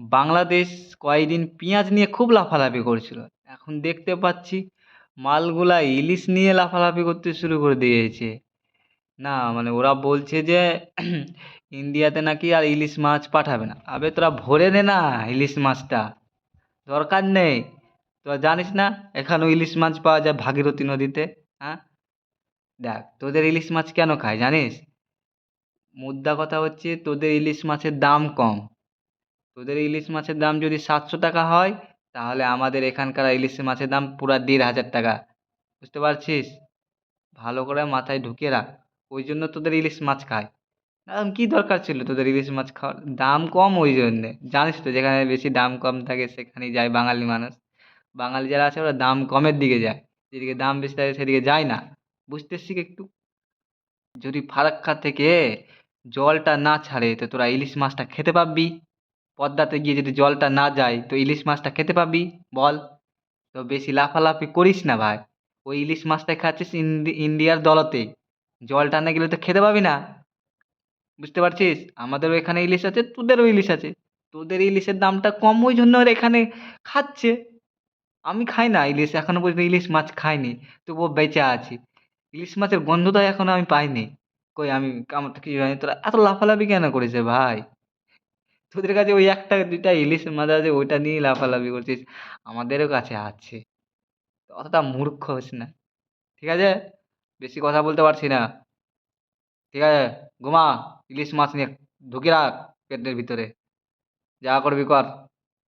বাংলাদেশ কয়েকদিন পেঁয়াজ নিয়ে খুব লাফালাফি করছিল। এখন দেখতে পাচ্ছি মালগুলা ইলিশ নিয়ে লাফালাফি করতে শুরু করে দিয়েছে। না মানে ওরা বলছে যে ইন্ডিয়াতে নাকি আর ইলিশ মাছ পাঠাবে না। আবে, তোরা ভরে নে না ইলিশ মাছটা। দরকার নেই। তোরা জানিস না, এখানেও ইলিশ মাছ পাওয়া যায় ভাগীরথী নদীতে হ্যাঁ? দেখ, তোদের ইলিশ মাছ কেন খায়, জানিস? মুদ্রা কথা হচ্ছে তোদের ইলিশ মাছের দাম কম। তোদের ইলিশ মাছের দাম যদি সাতশো টাকা হয়, তাহলে আমাদের এখানকার ইলিশ মাছের দাম পুরা দেড় হাজার টাকা। বুঝতে পারছিস? ভালো করে মাথায় ঢুকিয়ে রাখ। ওই জন্য তোদের ইলিশ মাছ খায় কী দরকার ছিল তোদের ইলিশ মাছ খাওয়ার? দাম কম ওই জন্যে। জানিস তো, যেখানে বেশি দাম কম থাকে, সেখানেই যায় বাঙালি মানুষ। বাঙালি যারা আছে, ওরা দাম কমের দিকে যায়। যেদিকে দাম বেশি থাকে, সেদিকে যায় না। বুঝতে শিখ একটু? যদি ফারাক্কা থেকে জলটা না ছাড়ে, তো তোরা ইলিশ মাছটা খেতে পাবি পদ্মাতে গিয়ে যদি জলটা না যায়, তো ইলিশ মাছটা খেতে পাবি? বল। তো বেশি লাফালাফি করিস না ভাই। ওই ইলিশ মাছটা খাচ্ছিস ইন্ডি, ইন্ডিয়ার দলতে। জলটা না গেলে তো খেতে পাবি না। বুঝতে পারছিস? আমাদেরও এখানে ইলিশ আছে, তোদেরও ইলিশ আছে। তোদের ইলিশের দামটা কম, ওই জন্য এখানে খাচ্ছে। আমি খাই না ইলিশ, এখনও পর্যন্ত ইলিশ মাছ খাইনি। তবুও বেঁচে আছি। ইলিশ মাছের গন্ধটা এখনও আমি পাইনি। কই আমি, আমার তো কিছু হয়নি তোরা এত লাফালাফি কেন করিস রে ভাই? তোদের কাছে ওই একটা দুইটা ইলিশ মাছ আছে, ওইটা নিয়ে লাফালাফি করছিস। আমাদেরও কাছে আছে। অতটা মূর্খ হোস না। ঠিক আছে? বেশি কথা বলতে পারছি না। ঠিক আছে? ঘুমা, ইলিশ মাছ নিয়ে ঢুকিয়ে রাখ পেটের ভিতরে। যা করবি কর।